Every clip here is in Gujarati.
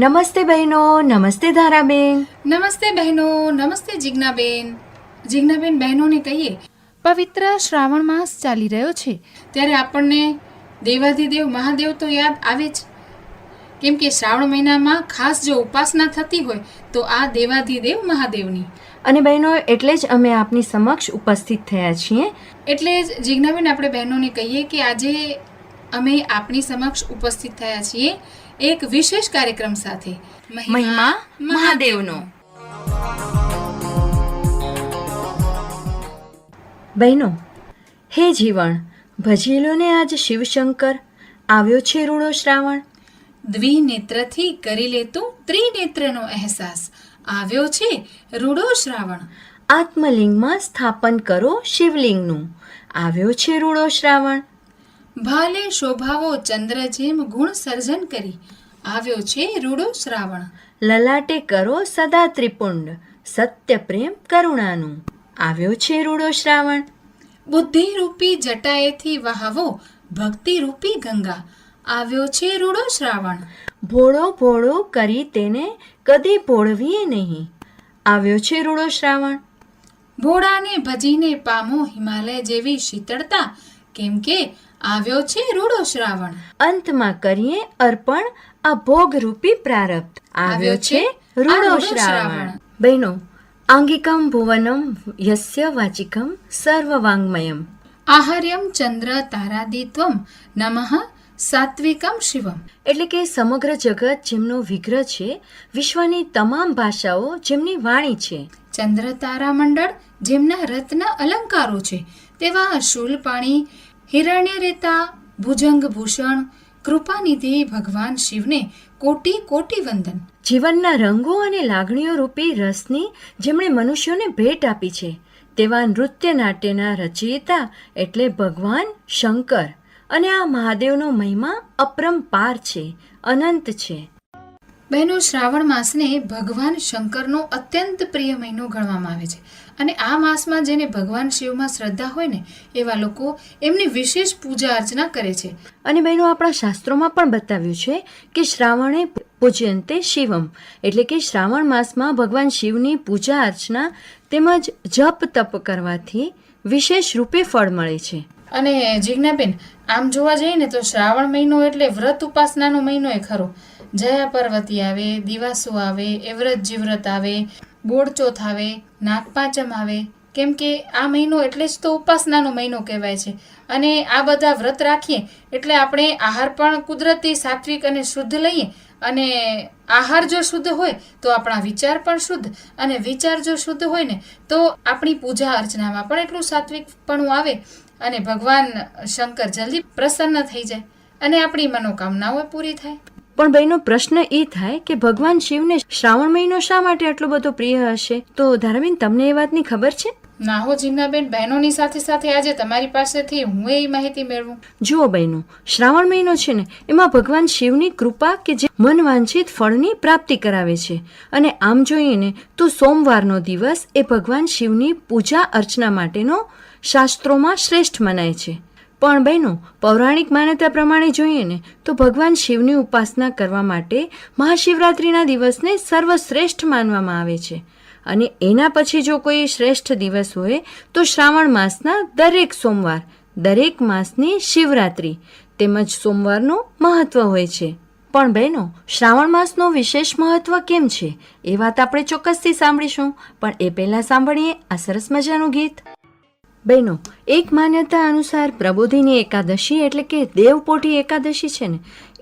નમસ્તે બહેનો નમસ્તે ધારાબેન. નમસ્તે બહેનો નમસ્તે જિજ્ઞાબેન. જિજ્ઞાબેન બહેનોને કહીએ પવિત્ર શ્રાવણ માસ ચાલી રહ્યો છે. ત્યારે આપણને દેવાધિદેવ મહાદેવ તો યાદ આવે જ. કેમ કે શ્રાવણ મહિનામાં ખાસ જો ઉપાસના થતી હોય તો આ દેવાધિદેવ મહાદેવની. અને બહેનો એટલે જ અમે આપની સમક્ષ ઉપસ્થિત થયા છીએ. એટલે જ જિજ્ઞાબેન આપણે બહેનોને કહીએ કે આજે અમે આપની સમક્ષ ઉપસ્થિત થયા છીએ. એક વિશેષ કાર્યક્રમ સાથે. મહિમા મહાદેવનો. બહેનો હે જીવણ ભજીલો ને આજ શિવશંકર આવ્યો છે રૂડો શ્રાવણ. દ્વિનેત્રથી કરી લેતું ત્રિનેત્રનો અહેસાસ. આવ્યો છે રૂડો શ્રાવણ. આત્મલિંગમાં સ્થાપન કરો શિવલિંગનું. આવ્યો છે રૂડો શ્રાવણ. ભાલે શોભાવો ચંદ્ર જેમ ગુણ સર્જન કરી. આવ્યો છે રૂડો શ્રાવણ. લલાટે કરો સદા ત્રિપુંડ સત્ય પ્રેમ કરુણાનું. આવ્યો છે રૂડો શ્રાવણ. બુદ્ધિ રૂપી જટાએથી વહાવો ભક્તિ રૂપી ગંગા. આવ્યો છે રૂડો શ્રાવણ. ભોળો ભોળો કરી તેને કદી ભોળવીએ નહીં. આવ્યો છે રૂડો શ્રાવણ. ભોળાને ભજીને પામો હિમાલય જેવી શીતળતા. કેમ કે આવ્યો છે રૂડો શ્રાવણ. અંતમાં કરીએ અર્પણ આ ભોગરૂપી પ્રારબ્ધ. આવ્યો છે રૂડો શ્રાવણ. બહેનો આંગિકમ ભુવનમ યસ્ય વાચિકમ સર્વવાંગમયમ. આહાર્યમ ચંદ્ર તારાદિત્વમ નમઃ સાત્વિકમ શિવમ. એટલે કે સમગ્ર જગત જેમનો વિગ્રહ છે વિશ્વની તમામ ભાષાઓ જેમની વાણી છે. ચંદ્ર તારા મંડળ જેમના રત્ન અલંકારો છે તેવા શૂલપાણી હિરણ્ય રેતા, ભુજંગ ભૂષણ, કૃપાનિધિ ભગવાન શિવને કોટી કોટી વંદન. જીવનના રંગો અને લાગણીઓ રૂપી રસની જેમણે મનુષ્યોને ભેટ આપી છે, તેવા નૃત્ય નાટ્યના રચયિતા એટલે ભગવાન શંકર. અને આ મહાદેવનો મહિમા અપરંપાર છે, અનંત છે. બહેનો શ્રાવણ માસને ભગવાન શંકરનો અત્યંત પ્રિય મહિનો ગણવામાં આવે છે. અને આ માસમાં જેને ભગવાન શિવમાં શ્રદ્ધા હોય ને એવા લોકો એમની વિશેષ પૂજા અર્ચના કરે છે. અને બહેનો આપણા શાસ્ત્રોમાં પણ બતાવ્યું છે કે શ્રાવણે પૂજ્યંતે શિવમ. એટલે કે શ્રાવણ માસમાં ભગવાન શિવની પૂજા અર્ચના તેમજ જપ તપ કરવાથી વિશેષ રૂપે ફળ મળે છે. અને જિજ્ઞાબેન આમ જોવા જઈએ ને તો શ્રાવણ મહિનો એટલે વ્રત ઉપાસનાનો મહિનો એ ખરો. જયા પર્વતી આવે, દિવાસો આવે, એવ્રત જીવ્રત આવે બોળચોથ આવે, નાગપાંચમ આવે. કેમ કે આ મહિનો એટલે જ તો ઉપાસનાનો મહિનો કહેવાય છે. અને આ બધા વ્રત રાખીએ એટલે આપણે આહાર પણ કુદરતી, સાત્વિક અને શુદ્ધ લઈએ. અને આહાર જો શુદ્ધ હોય તો આપણા વિચાર પણ શુદ્ધ. અને વિચાર જો શુદ્ધ હોય ને તો આપણી પૂજા અર્ચનામાં પણ એટલું સાત્વિકપણું આવે અને ભગવાન શંકર જલ્દી પ્રસન્ન થઈ જાય અને આપણી મનોકામનાઓ પૂરી થાય. પણ બહેનો પ્રશ્ન એ થાય કે ભગવાન શિવને શ્રાવણ મહિનો શા માટે આટલો બધો પ્રિય હશે? તો ધારાબેન તમને એ વાતની ખબર છે? ના હો જીજ્ઞાબેન બહેનોની સાથે સાથે આજે તમારી પાસેથી હું એ માહિતી મેળવું. જુઓ બહેનો શ્રાવણ મહિનો છે ને એમાં ભગવાન શિવની કૃપા કે જે મન વાંછિત ફળની પ્રાપ્તિ કરાવે છે. અને આમ જોઈએ ને તો સોમવારનો દિવસ એ ભગવાન શિવની પૂજા અર્ચના માટેનો શાસ્ત્રોમાં શ્રેષ્ઠ મનાય છે. પણ બહેનો, પૌરાણિક માન્યતા પ્રમાણે જોઈએ ને, તો ભગવાન શિવની ઉપાસના કરવા માટે મહાશિવરાત્રિના દિવસને સર્વશ્રેષ્ઠ માનવામાં આવે છે. અને એના પછી જો કોઈ શ્રેષ્ઠ દિવસ હોય, તો શ્રાવણ માસના દરેક સોમવાર, દરેક માસની શિવરાત્રિ તેમજ સોમવારનું મહત્વ હોય છે. પણ બહેનો, શ્રાવણ માસનો વિશેષ મહત્વ કેમ છે? એ વાત આપણે ચોક્કસથી સાંભળીશું. પણ એ પહેલાં સાંભળીએ આ સરસ મજાનું ગીત. બહેનો, એક માન્યતા અનુસાર પ્રબોધિની એકાદશી એટલે કે દેવપોટી એકાદશી છે ને,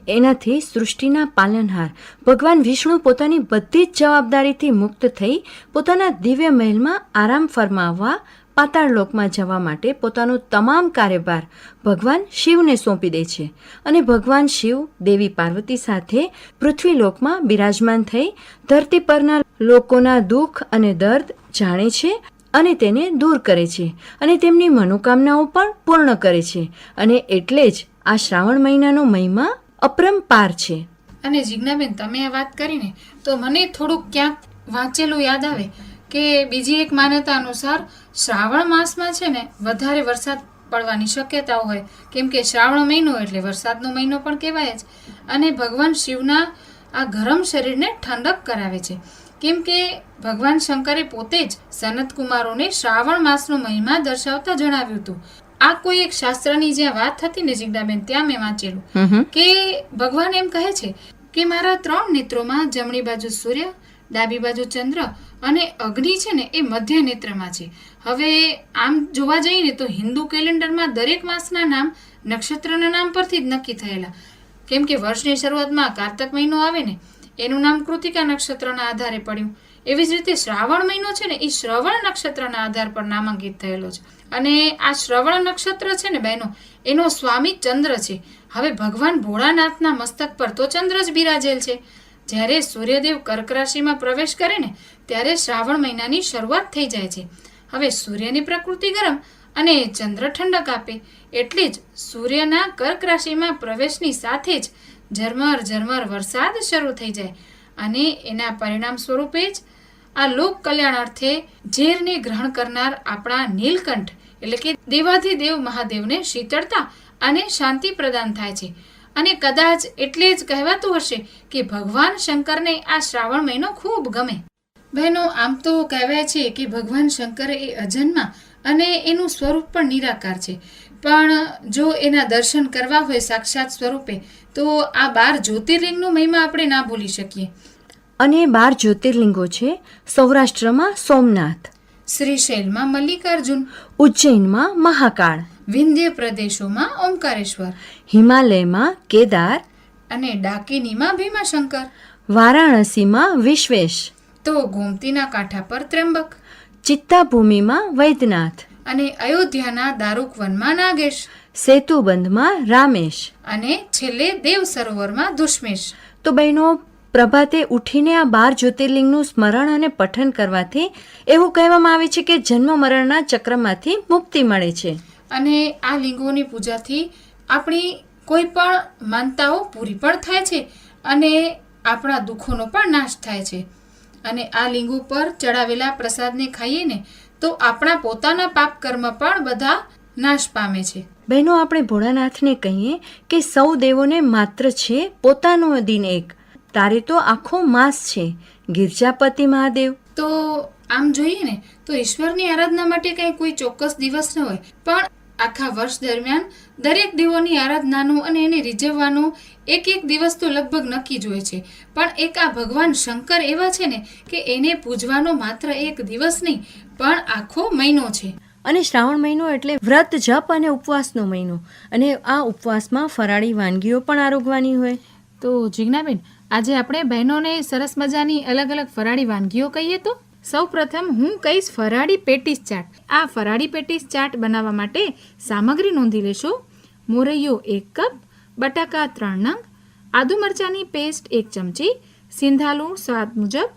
એનાથી સૃષ્ટિના પાલનહાર. ભગવાન વિષ્ણુ પોતાની બધી જ જવાબદારીથી મુક્ત થઈ પોતાના દિવ્ય મહેલમાં આરામ ફરમાવવા પાતાળ લોકમાં જવા માટે પોતાનો તમામ કાર્યભાર ભગવાન શિવને સોંપી દે છે અને ભગવાન શિવ દેવી પાર્વતી સાથે પૃથ્વી લોકમાં બિરાજમાન થઈ ધરતી પરના લોકોના દુઃખ અને દર્દ જાણે છે અને તેને દૂર કરે છે અને તેમની મનોકામનાઓ પણ પૂર્ણ કરે છે. અને એટલે જ આ શ્રાવણ મહિનાનો મહિમા અપરંપાર છે. અને જિજ્ઞાબેન, તમે આ વાત કરીને તો મને થોડુંક ક્યાંક વાંચેલું યાદ આવે કે બીજી એક માન્યતા અનુસાર શ્રાવણ માસમાં છે ને વધારે વરસાદ પડવાની શક્યતાઓ હોય. કેમ કે શ્રાવણ મહિનો એટલે વરસાદનો મહિનો પણ કહેવાય જ. અને ભગવાન શિવના આ ગરમ શરીરને ઠંડક કરાવે છે. કેમ કે ભગવાન શંકરે પોતે જ સનત કુમારોને શ્રાવણ માસનો મહિમા દર્શાવતા જણાવ્યું હતું. આ કોઈ એક શાસ્ત્રની જ્યાં વાત થતી ને જિજ્ઞાબેન ત્યાં મેં વાંચેલું. કે ભગવાન એમ કહે છે કે મારા ત્રણ નેત્રોમાં જમણી બાજુ સૂર્ય ડાબી બાજુ ચંદ્ર અને અગ્નિ છે ને એ મધ્ય નેત્રમાં છે. હવે આમ જોવા જઈએ ને તો હિન્દુ કેલેન્ડરમાં દરેક માસના નામ નક્ષત્રના નામ પરથી જ નક્કી થયેલા. કેમ કે વર્ષની શરૂઆતમાં કારતક મહિનો આવે ને એનું નામ કૃતિકા નક્ષત્રના આધારે પડ્યું. એવી જ રીતે શ્રાવણ મહિનો છે ને, એ શ્રવણ નક્ષત્રના આધાર પર નામાંકિત થયેલો છે. અને આ શ્રવણ નક્ષત્ર છે ને બહેનો, એનો સ્વામી ચંદ્ર છે. હવે ભગવાન ભોળાનાથના મસ્તક પર તો ચંદ્ર જ બિરાજેલ છે. જ્યારે સૂર્યદેવ કર્ક રાશિમાં પ્રવેશ કરે ને, ત્યારે શ્રાવણ મહિનાની શરૂઆત થઈ જાય છે. હવે સૂર્યની પ્રકૃતિ ગરમ અને ચંદ્ર ઠંડક આપે, એટલે જ સૂર્યના કર્ક રાશિમાં પ્રવેશની સાથે જ ઝરમર ઝરમર વરસાદ શરૂ થઈ જાય અને એના પરિણામ સ્વરૂપે જ આ લોક કલ્યાણ અર્થે ઝેરને ગ્રહણ કરનાર આપણા નીલકંઠ એટલે કે દેવાધિદેવ મહાદેવને શીતળતા અને શાંતિ પ્રદાન થાય છે. અને કદાચ એટલે જ કહેવાતું હશે કે ભગવાન શંકરને આ શ્રાવણ મહિનો ખૂબ ગમે. બહેનો, આમ તો કહેવાય છે કે ભગવાન શંકર એ અજન્મા અને એનું સ્વરૂપ પણ નિરાકાર છે. પણ જો એના દર્શન કરવા હોય સાક્ષાત સ્વરૂપે તો આ બાર જ્યોતિર્લિંગનો મહિમા આપણે ના ભૂલી શકીએ. અને બાર જ્યોતિર્લિંગો છે સૌરાષ્ટ્રમાં સોમનાથ શ્રીશૈલમાં મલ્લિકાર્જુન ઉજ્જૈનમાં મહાકાળ વિંધ્ય પ્રદેશોમાં ઓમકારેશ્વર હિમાલયમાં કેદાર અને ડાકિનીમાં ભીમાશંકર. વારાણસીમાં વિશ્વેશ તો ગોમતીના કાંઠા પર ત્રંબક ચિત્તાભૂમિમાં વૈદ્યનાથ અને અયોધ્યાના દારૂક વનમાં નાગેશ. સેતુબંધમાં રામેશ. અને છેલ્લે દેવ સરોવરમાં દુશ્મેશ તો બહેનો પ્રભાતે ઉઠીને આ બાર જ્યોતિર્લિંગનું સ્મરણ અને પઠન કરવાથી એવું કહેવામાં આવે છે કે જન્મ મરણના ચક્રમાંથી મુક્તિ મળે છે. અને આ લિંગોની પૂજાથી આપણી કોઈ પણ માનતાઓ પૂરી પણ થાય છે અને આપણા દુઃખોનો પણ નાશ થાય છે. અને આ લિંગો પર ચડાવેલા પ્રસાદને ખાઈએ ને તો આપણા પોતાના પાપ કર્મ પણ બધા નાશ પામે છે. બહેનો, આપણે ભોળાનાથને કહીએ કે સૌ દેવોને માત્ર છે પોતાનો દિન એક. તારે તો આખો માસ છે. ગિરજાપતિ મહાદેવ. તો આમ જોઈએ ને, તો ઈશ્વરની આરાધના માટે કંઈ કોઈ ચોક્કસ દિવસ ન હોય. પણ આખા વર્ષ દરમિયાન દરેક દેવોની આરાધનાનું અને એને રીઝવવાનું એક એક દિવસ તો લગભગ નક્કી જ હોય છે. પણ એક આ ભગવાન શંકર એવા છે ને કે એને પૂજવાનો માત્ર એક દિવસ નહીં, પણ આખો મહિનો છે. અને શ્રાવણ મહિનો એટલે વ્રત, જપ અને ઉપવાસનો મહિનો. અને આ ઉપવાસમાં ફરાળી વાનગીઓ પણ આરોગવાની હોય. તો જીજ્ઞાબેન, આજે આપણે બહેનોને સરસ મજાની અલગ અલગ ફરાળી વાનગીઓ કહીએ તો? સૌ પ્રથમ હું કહીશ ફરાળી પેટીસ ચાટ. આ ફરાળી પેટીસ ચાટ બનાવવા માટે સામગ્રી નોંધી લેશો. મોરૈયો એક કપ, બટાકા ત્રણ નંગ, આદુ મરચાંની પેસ્ટ એક ચમચી સિંધાલું સ્વાદ મુજબ,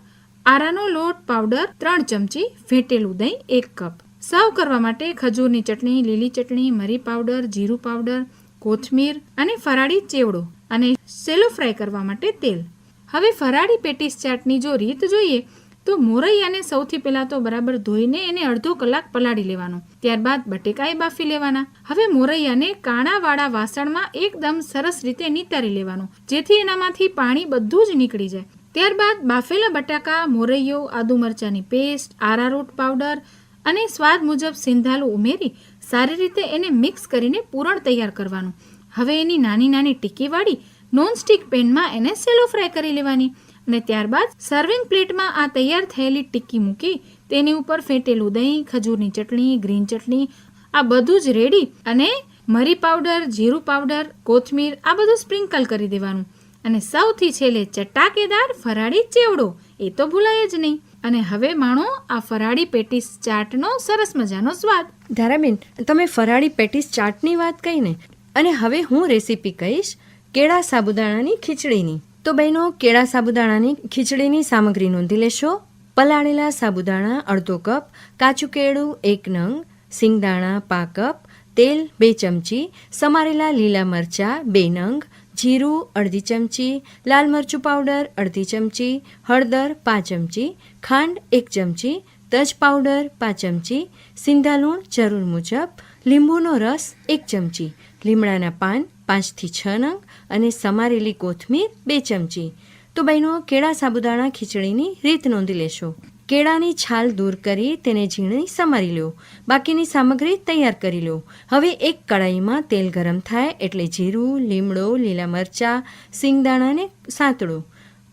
આરાનો લોટ પાવડર ત્રણ ચમચી, ફેટેલું દહીં એક કપ. સર્વ કરવા માટે ખજૂરની ચટણી, લીલી ચટણી, મરી પાવડર, જીરું પાવડર, કોથમીર અને ફરાળી ચેવડો અને સેલો ફ્રાય કરવા માટે તેલ. હવે ફરાળી પેટીસ ચાટની જો રીત જોઈએ, તો મોરૈયાને સૌથી પહેલાં તો બરાબર ધોઈને એને અડધો કલાક પલાળી લેવાનો. ત્યારબાદ બટેકાએ બાફી લેવાના. હવે મોરૈયાને કાણાવાળા વાસણમાં એકદમ સરસ રીતે નિતારી લેવાનું, જેથી એનામાંથી પાણી બધું જ નીકળી જાય. ત્યારબાદ બાફેલા બટાકા, મોરૈયો, આદુ મરચાંની પેસ્ટ, આરારૂટ પાવડર અને સ્વાદ મુજબ સિંધાલું ઉમેરી સારી રીતે એને મિક્સ કરીને પૂરણ તૈયાર કરવાનું. હવે એની નાની નાની ટીકી વાળી નોનસ્ટિક પેનમાં એને સેલો ફ્રાય કરી લેવાની અને ત્યારબાદ સર્વિંગ પ્લેટમાં આ તૈયાર થયેલી ટીકી મૂકી તેની ઉપર ફેંટેલું દહીં, ખજૂરની ચટણી, ગ્રીન ચટણી, આ બધું જ રેડી અને મરી પાવડર, જીરું પાવડર, કોથમીર, આ બધું સ્પ્રિંકલ કરી દેવાનું. અને સૌથી છેલ્લે ચટાકેદાર ફરાળી ચેવડો, એ તો ભૂલાય જ નહીં. અને હવે માણો, આ ફરાળી પેટીસ ચાટનો સરસ મજાનો સ્વાદ. ધારાબેન, તમે ફરાળી પેટીસ ચાટની વાત કહી ને, અને હવે હું રેસીપી કહીશ કેળા સાબુદાણાની ખીચડીની. તો બહેનો, કેળા સાબુદાણાની ખીચડીની સામગ્રી નોંધી લેશો. પલાળેલા સાબુદાણા, અડધો કપ કાચું કેળું, એક નંગ, સિંગદાણા, પા કપ, તેલ, બે ચમચી, સમારેલા લીલા મરચાં, બે નંગ જીરું, અડધી ચમચી, લાલ મરચું પાવડર, અડધી ચમચી, હળદર, પાંચ ચમચી, ખાંડ, એક ચમચી, તજ પાવડર, પાંચ ચમચી, સિંધા લૂણ જરૂર મુજબ, લીંબુનો રસ, એક ચમચી, લીમડાના પાન, પાંચથી છ નંગ અને સમારેલી કોથમીર, બે ચમચી. તો બહેનો, કેળા સાબુદાણા ખીચડીની રીત નોંધી લેશો. કેળાની છાલ દૂર કરી તેને ઝીણી સમારી લો. બાકીની સામગ્રી તૈયાર કરી લો. હવે એક કડાઈમાં તેલ ગરમ થાય એટલે જીરું, લીમડો, લીલા મરચાં, સિંગદાણાને સાંતળો.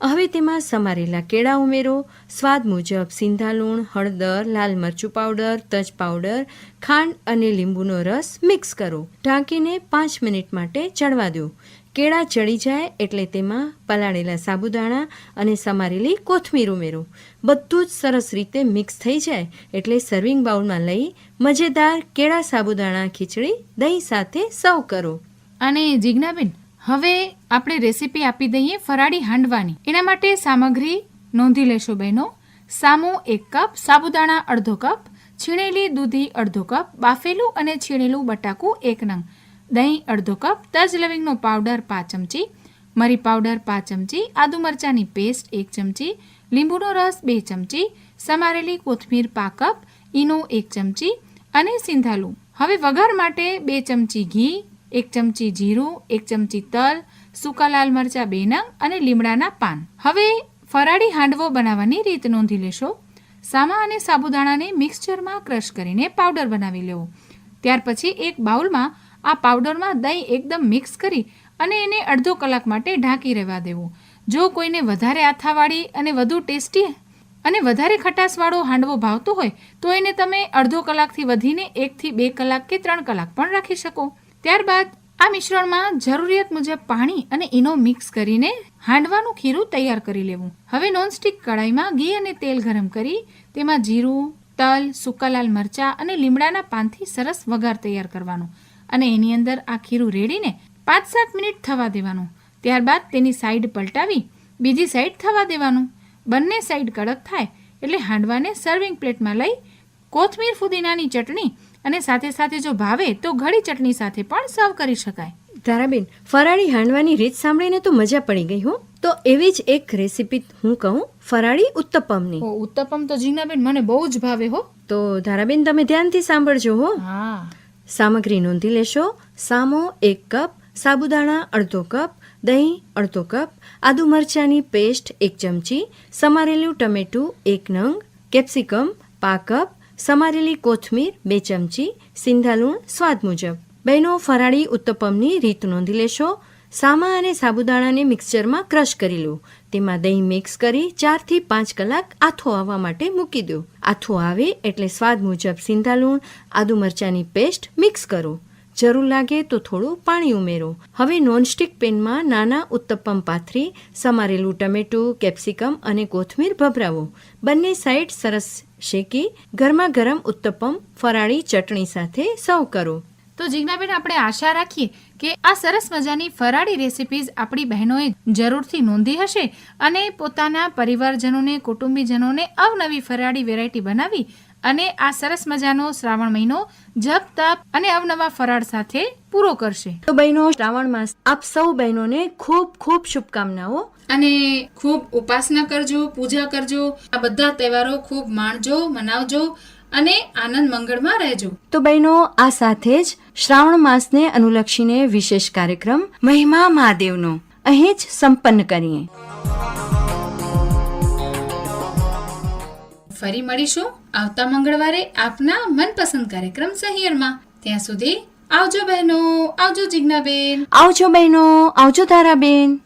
હવે તેમાં સમારેલા કેળા ઉમેરો. સ્વાદ મુજબ સિંધા લૂણ, હળદર, લાલ મરચું પાવડર, તજ પાવડર, ખાંડ અને લીંબુનો રસ મિક્સ કરો. ઢાંકીને પાંચ મિનિટ માટે ચડવા દો. કેળા ચડી જાય એટલે તેમાં પલાળેલા સાબુદાણા અને સમારેલી કોથમીર ઉમેરો. બધું જ સરસ રીતે મિક્સ થઈ જાય એટલે સર્વિંગ બાઉલમાં લઈ મજેદાર કેળા સાબુદાણા, ખીચડી, દહીં સાથે સર્વ કરો. અને જીજ્ઞાબેન, હવે આપણે રેસીપી આપી દઈએ ફરાળી હાંડવાની. એના માટે સામગ્રી નોંધી લેશો બહેનો. સામો એક કપ સાબુદાણા અડધો કપ છીણેલી દૂધી અડધો કપ બાફેલું અને છીણેલું બટાકું એક નંગ. દહીં, અડધો કપ તજ લવિંગનો પાવડર પાંચ ચમચી, મરી પાવડર પાંચ ચમચી, આદુ મરચાંની પેસ્ટ એક ચમચી, લીંબુનો રસ, બે ચમચી, સમારેલી કોથમીર પા કપ, ઈનો, એક ચમચી અને સિંધાલું. હવે વઘાર માટે બે ચમચી ઘી, એક ચમચી જીરું, એક ચમચી તલ, સૂકા લાલ મરચાં, બે નંગ અને લીમડાના પાન. હવે ફરાળી હાંડવો બનાવવાની રીત નોંધી લેશો. સામા અને સાબુદાણાને મિક્સચરમાં ક્રશ કરીને પાવડર બનાવી લેવો. ત્યાર પછી એક બાઉલમાં આ પાવડરમાં દહીં એકદમ મિક્સ કરી અને એને અડધો કલાક માટે ઢાંકી રહેવા દેવું. જો કોઈને વધારે આથાવાળી અને વધુ ટેસ્ટી અને વધારે ખટાશવાળો હાંડવો ભાવતો હોય, તો એને તમે અડધો કલાકથી વધીને એકથી બે કલાક કે ત્રણ કલાક પણ રાખી શકો. ત્યારબાદ આ મિશ્રણમાં જરૂરિયાત મુજબ પાણી અને ઈનો મિક્સ કરીને હાંડવાનું ખીરું તૈયાર કરી લેવું. હવે નોનસ્ટિક કડાઈમાં ઘી અને તેલ ગરમ કરી, તેમાં જીરું, તલ, સૂકા લાલ મરચાં અને લીમડાના પાનથી સરસ વઘાર તૈયાર કરવાનો. અને એની અંદર આ ખીરું રેડીને પાંચ સાત મિનિટ થવા દેવાનું. ત્યારબાદ તેની સાઈડ પલટાવી બીજી સાઈડ થવા દેવાનું. બંને સાઈડ કડક થાય એટલે હાંડવાને સર્વિંગ પ્લેટમાં લઈ કોથમીર ફુદીનાની ચટણી અને સાથે સાથે જો ભાવે તો ઘડી ચટણી સાથે પણ સર્વ કરી શકાય. તારાબેન ફરાળી હાંડવાની રીત સાંભળીને તો મજા પડી ગઈ હો. તો એવી જ એક રેસીપી હું કહું ફરાળી ઉત્તપમની. ઓ ઉત્તપમ તો જીનાબેન મને બહુ જ ભાવે હો. તો ધારાબેન તમે ધ્યાનથી સાંભળજો હો. હા. સામગ્રી નોંધી લેશો. સામો એક કપ, સાબુદાણા અડધો કપ, દહીં અડધો કપ, આદુ મરચાંની પેસ્ટ એક ચમચી, સમારેલું ટમેટું એક નંગ, કેપ્સિકમ પા કપ, સમારેલી કોથમીર બે ચમચી, સિંધાલુણ સ્વાદ મુજબ. બહેનો ફરાળી ઉત્તપમની રીત નોંધી લેશો. સામા અને સાબુદાણાને મિક્સચરમાં ક્રશ કરી લો. તેમાં દહીં મિક્સ કરી ચારથી પાંચ કલાક આથો આવવા માટે મૂકી દો. આથો આવે એટલે સ્વાદ મુજબ સિંધા લૂણ, આદુ મરચાંની પેસ્ટ મિક્સ કરો. જરૂર લાગે તો થોડું પાણી ઉમેરો. હવે નોનસ્ટિક પેનમાં નાના ઉત્તપમ પાથરી, સમારેલું ટમેટું, કેપ્સિકમ અને કોથમીર ભભરાવો. બંને સાઈડ સરસ શેકી ગરમા ગરમ ઉત્તપમ, ફરાળી ચટણી સાથે સર્વ કરો. તો જીજ્ઞાબેન આપણે આશા રાખીએ કે આ સરસ મજાની ફરાળી રેસિપીઝ આપણી બહેનોએ જરૂરથી નોંધી હશે અને પોતાના પરિવારજનોને કુટુંબીજનોને અવનવી ફરાળી વેરાયટી બનાવી અને આ સરસ મજાનો શ્રાવણ મહિનો જપ તપ અને અવનવા ફરાળ સાથે પૂરો કરશે. તો બહેનો શ્રાવણ માસ આપ સૌ બહેનોને ખૂબ ખૂબ શુભકામનાઓ. અને ખૂબ ઉપાસના કરજો પૂજા કરજો. આ બધા તહેવારો ખૂબ માણજો મનાવજો. અને આનંદ મંગળમાં રહેજો. તો બહેનો આ સાથે જ શ્રાવણ માસને અનુલક્ષીને વિશેષ કાર્યક્રમ મહિમા મહાદેવનો અહીં જ સંપન્ન કરીએ. ફરી મળીશું આવતા મંગળવારે આપના મનપસંદ કાર્યક્રમ સહિયરમાં. ત્યાં સુધી આવજો બહેનો આવજો જિજ્ઞાબેન. આવજો બહેનો આવજો તારાબેન.